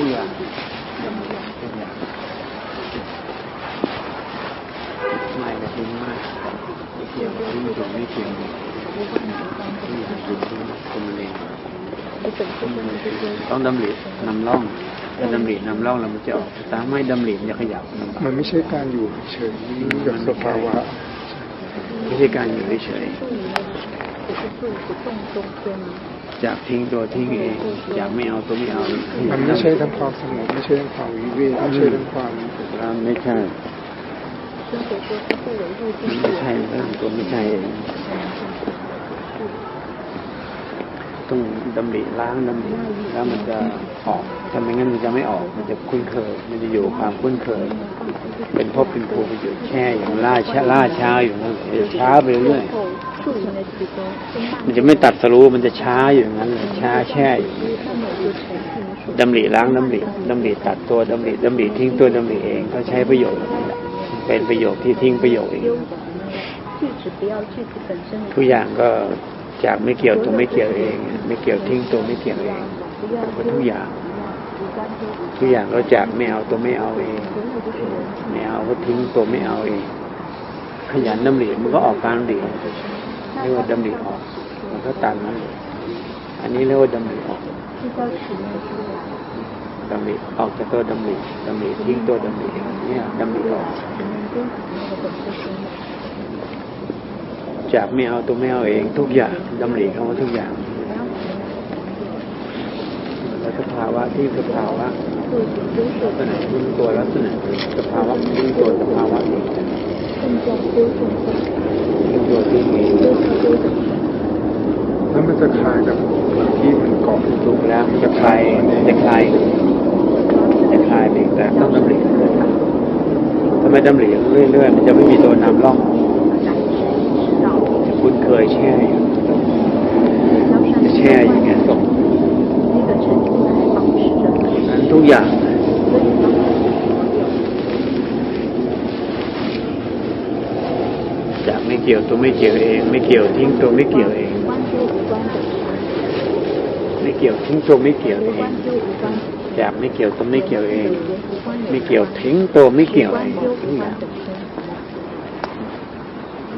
ทุกอย่างดำริทุกอย่างไม่ก็ทิ้งไม่ไม่เกี่ยวทิ้งถูกไม่เกี่ยวทุกอย่างอยู่ที่ตัวมันเองต้องดำรินำร่องถ้าดำรินำร่องแล้วมันจะออกถ้าไม่ดำริมันจะขยับลำบากมันไม่ใช่การอยู่เฉยๆกับสภาวะไม่ใช่การอยู่เฉย ๆจากทิ้งตัวทิ้งเองจากไม่เอาตัวไม่เอามันไม่ใช่ทั้งความสงบไม่ใช่ทั้งความวิเวกไม่ใช่ทั้งความแล้วไม่ใช่มันไม่ใช่เรื่องตัวไม่ใช่เองต้องดำริล้างดำริแล้วมันจะออกถ้าไม่งั้นมันจะไม่ออก มันจะคุ้นเคย มันจะอยู่ความคุ้นเคย เป็นพบเป็นภูมิอยู่แช่อย่างล่าช้าล่าช้าอยู่นั่นแหละจะช้าไปเรื่อย มันจะไม่ตัดสรู้มันจะช้าอยู่อย่างนั้นเลยช้าแช่อยู่ดำริล้างดำริดำริตัดตัวดำริดำริทิ้งตัวดำริเองก็ใช้ประโยชน์เป็นประโยชน์ที่ทิ้งประโยชน์เองทุกอย่างก็จากไม่เกี่ยวตัวไม่เกี่ยวเอง ไม่เกี่ยวทิ้งตัวไม่เกี่ยวเองก็ทุกอย่าง ทุกอย่างก็จากไม่เอาตัวไม่เอาเองไม่เอาก็ทิ้งตัวไม่เอาเอง ขยันดำริมันก็ออกการดำริ เรียกว่าดำริออกมันก็ตันนั่นเลยอันนี้เรียกว่าดำริออกดำริออกจากตัวดำริดำริทิ้งตัวดำริเนี่ยดำริออกจากไม่เอาตัวไม่เอาเอง ทุกอย่างดำริคำว่าทุกอย่าง สภาวะที่สภาวะลักษณะทิ้ตัวลักษณะสภาวะทิ้ตัวสภาวะเองทิ้ตัวทิ้งเองแล้วมันจะคลายกับที่มันเกาะอยู่ถูกแล้วมันจะคลายจะคลายจะคลายไปอีกแต่ต้องดำริถ้าไมดำริเรื่อยๆมันจะไม่มีตัวนำร่องจะคุ้นเคยแช่อยู่จะแช่อย่างเงี้ยนั้น ทุกอย่าง จากไม่เกี่ยวตัวไม่เกี่ยวเอง ไม่เกี่ยวทิ้งตัวไม่เกี่ยวเอง ไม่เกี่ยวทิ้งตัวไม่เกี่ยวเองจากไม่เกี่ยวตัวไม่เกี่ยวเอง ไม่เกี่ยวทิ้งตัวไม่เกี่ยวเองทุกอย่าง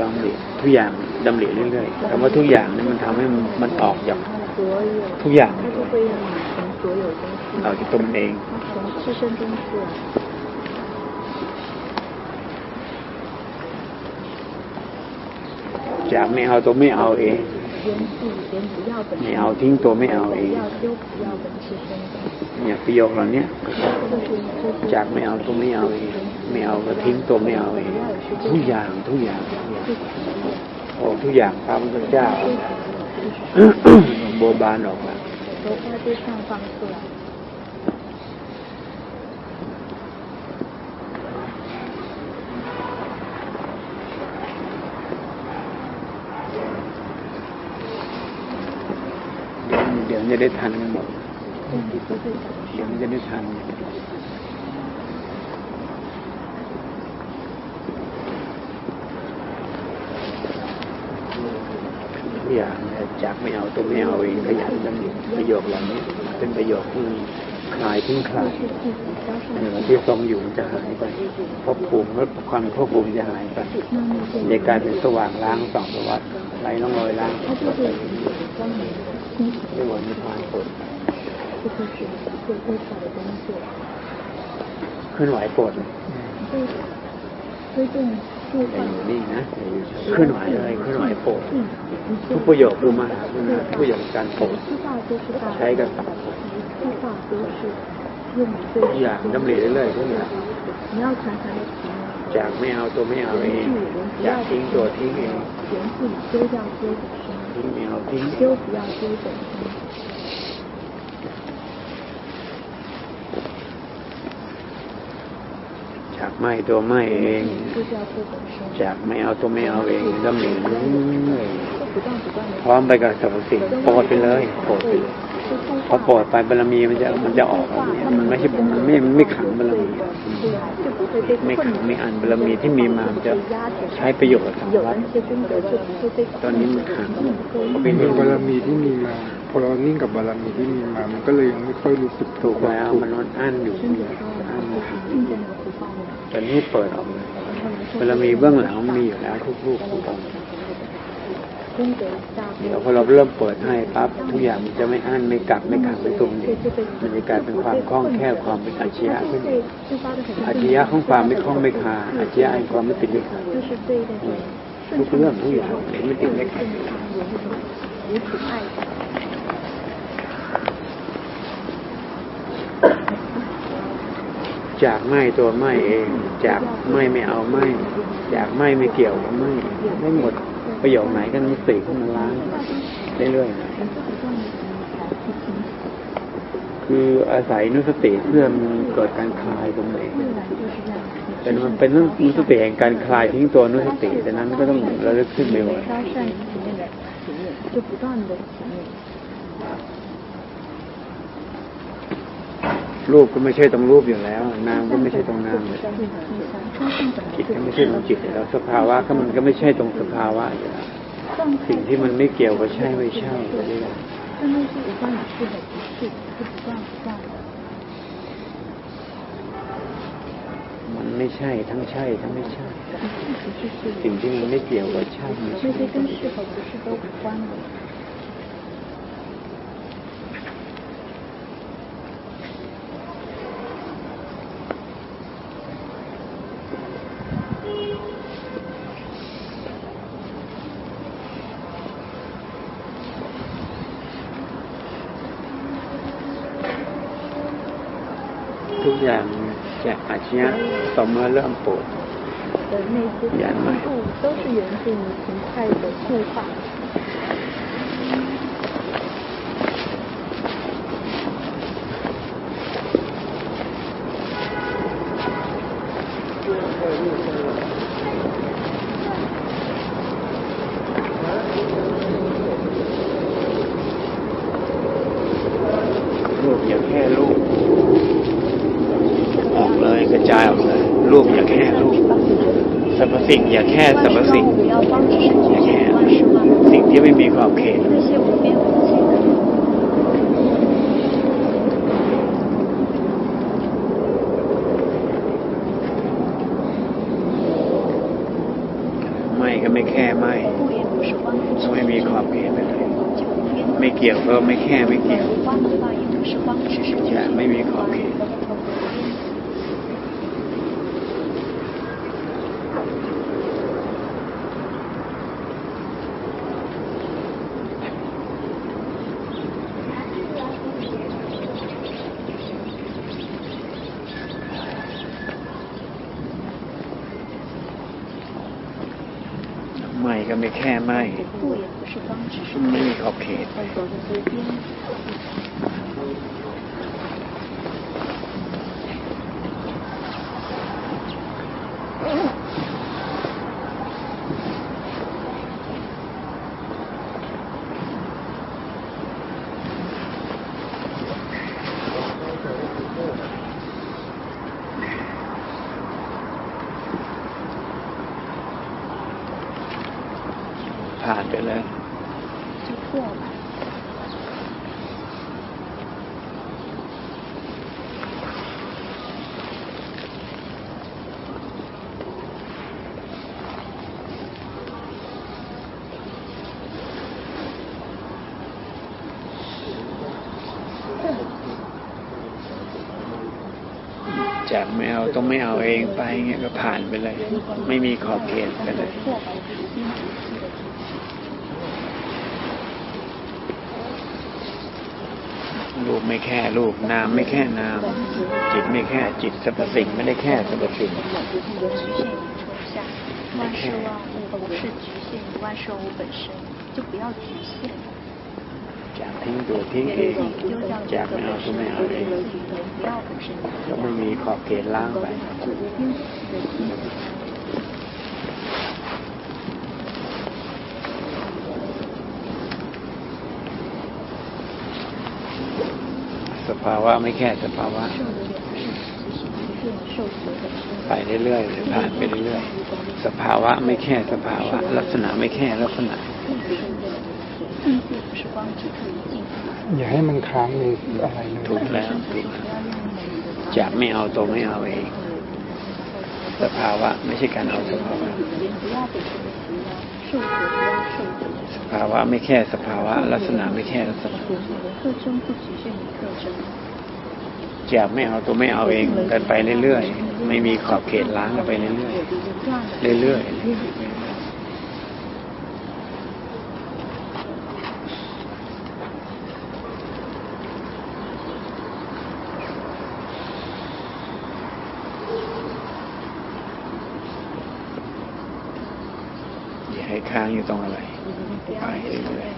ดำริทุกอย่างดำริเรื่อยๆคำว่าทุกอย่างนี่มันทำให้มันมันออกจาก ทุกอย่างออกจากตัวมันเองจากไม่เอาตัวไม่เอาเองไม่เอาทิ้งตัวไม่เอาเองเนี่ยประโยคเหล่านี้จากไม่เอาตัวไม่เอาเองไม่เอาก็ทิ้งตัวไม่เอาเองทุกอย่างทุกอย่างทุกอย่างโอ้ทุกอย่างพระพุทธเจ้า โบบานออกมาเดี๋ยวเดี๋ยวจะได้ทันกันหมด เดี๋ยวมันจะได้ทันทุกอย่างเนี่ย จากไม่เอาตัวไม่เอาเองขยันดำริประโยคเหล่านี้ เป็นประโยคที่คลายทิ้งคลายที่ทรงอยู่จะหายไปภพภูมิและความภพภูมิจะหายไปในการเป็นสว่างล้างสองสวัสดิ์ไร้น้องรอยล้างด้วยวันนิพพานผลเคลื่อนไหวปรดเลย อย่าอยู่นี่นะอย่าอยู่เฉยเคลื่อนไหวเลยเคลื่อนไหวโปรดทุกประโยคคือมหากรุณาทุกประโยคการโปรดใช้กันตัดทุกอย่างดำริเรื่อยๆทุกอย่างจากไม่เอาตัวไม่เอาเองจากทิ้งตัวทิ้งเองทิ้งไม่เอาทิ้ง จากไม่ตัวไม่เอง จากไม่เอาตัวไม่เอาเองดำริเรื่อยๆพร้อมไปกับสรรพสิ่งโปรดไปเลยโปรดไปเลยพอโปรดไปบารมีมันจะมันจะออกแล้วเนี่ยมันไม่ใช่มันไม่มันไม่ขังบารมีไม่ขังไม่อันบารมีที่มีมามันจะใช้ประโยชน์กับสังวัตตอนนี้มันขังเพราะเป็นเป็นบารมีที่มีมาอเรานิ่งกับบารมีที่มีมา มันก็เลยยังไม่ค่อยรู้สึกถูกแล้วทุกมันข์มันอั้นอยู่อั้นอยู่ ตอนนี้เปิดออกเลยเวลามีเบื้องหลังมีอยู่แล้วทุกรูปทุกองค์เดี๋ยวพอเราเริ่มเปิดให้ปั๊บทุกอย่างมันจะไม่อั้นไม่กักไม่ขังไม่ตรงนี้มันจะกลายเป็นความคล่องแคล่ความเป็นอาชีพขึ้นอาชีพของความไม่คล่องไม่คาอาชีพของความไม่ติดไม่ขาทุกเรื่องทุกอย่างไม่ติดไม่ขาดรู้สึกไอ จากไม่ตัวไม่เอง จากไม่ไม่เอาไม่จากไม่ไม่เกี่ยวกับไม่ไม่หมดประโยคไหนก็มีสติเข้ามาล้างเรื่อยๆนะคืออาศัยนุสติเพื่อมันเกิดการคลายตรงนี้แต่มันเป็นนุสติแห่งการคลายทิ้งตัวนุสติแต่นั้นก็ต้องระลึกขึ้นไปว่า รูปก็ไม่ใช่ตรงรูปอยู่แล้ว นามก็ไม่ใช่ตรงนามจิตก็ไม่ใช่ตรงจิตแล้วสภาวะก็มันก็ไม่ใช่ตรงสภาวะอยู่แล้วสิ่งที่มันไม่เกี่ยวกับใช่ไม่ใช่อะไรอย่างมันไม่ใช่ทั้งใช่ทั้งไม่ใช่ สิ่งที่มันไม่เกี่ยวกับใช่ไม่ใช่ อย่างจย่างอาชีพต่อเมื่อเริ่มปวดอย่างไร สรรพสิ่งอย่าแค่สรรพสิ่งอย่าแค่สิ่งที่ไม่มีขอบเขตไม่ก็ไม่แค่ไม่ไม่มีขอบเขตเลยไม่เกี่ยวก็ไม่แค่ไม่เกี่ยวจะไม่มีขอบเขต ก็ไม่แค่ไม่ไม่มีขอบเขตากไม่เอาต้องไม่เอาเองไปเงี้ยก็ผ่านไปเลย ไม่มีขอบเขตไปเลย 过了无边无际的境界。 รูปไม่แค่รูปนามไม่แค่นาม จิตไม่แค่จิตสรรพสิ่งไม่ได้แค่สรรพสิ่ง 局限于抽象，万事万物不是局限于万事物本身，就不要局限。 จากทิ้งตัวทิ้งเองจากไม่เอาก็ไม่เอาเองก็ไม่มีขอบเขตล้างไปสภาวะไม่แค่สภาวะ ไปเรื่อยๆผ่านไปเรื่อยๆสภาวะไม่แค่สภาวะ ลักษณะไม่แค่ลักษณะ อย่าให้มันค้างในอะไรเลยถูกแล้วถูกจะไม่เอาตัวไม่เอาเองสภาวะไม่ใช่การเอาสภาวะสภาวะไม่แค่สภาวะ ลักษณะไม่แค่ลักษณะจะไม่เอาตัวไม่เอาเองกันไปเรื่อยๆ ไม่มีขอบเขตล้างกันไปเรื่อยๆเรื่อยๆ ค้างอยู่ตรงอะไรไปเรื่อย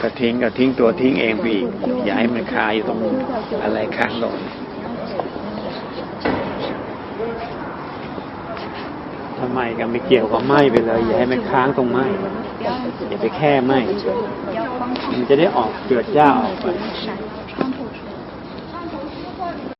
ถ้าทิ้งก็ทิ้งตัวทิ้งเองไปอีกอย่าให้มันคาอยู่ตรงอะไรค้างลรงทำไมกันไม่เกี่ยวกับไหมไปเลย อย่าให้มันค้างตรงไหมอย่าไปแค่ไหมมันจะได้ออกเกิดเจ้าออกไป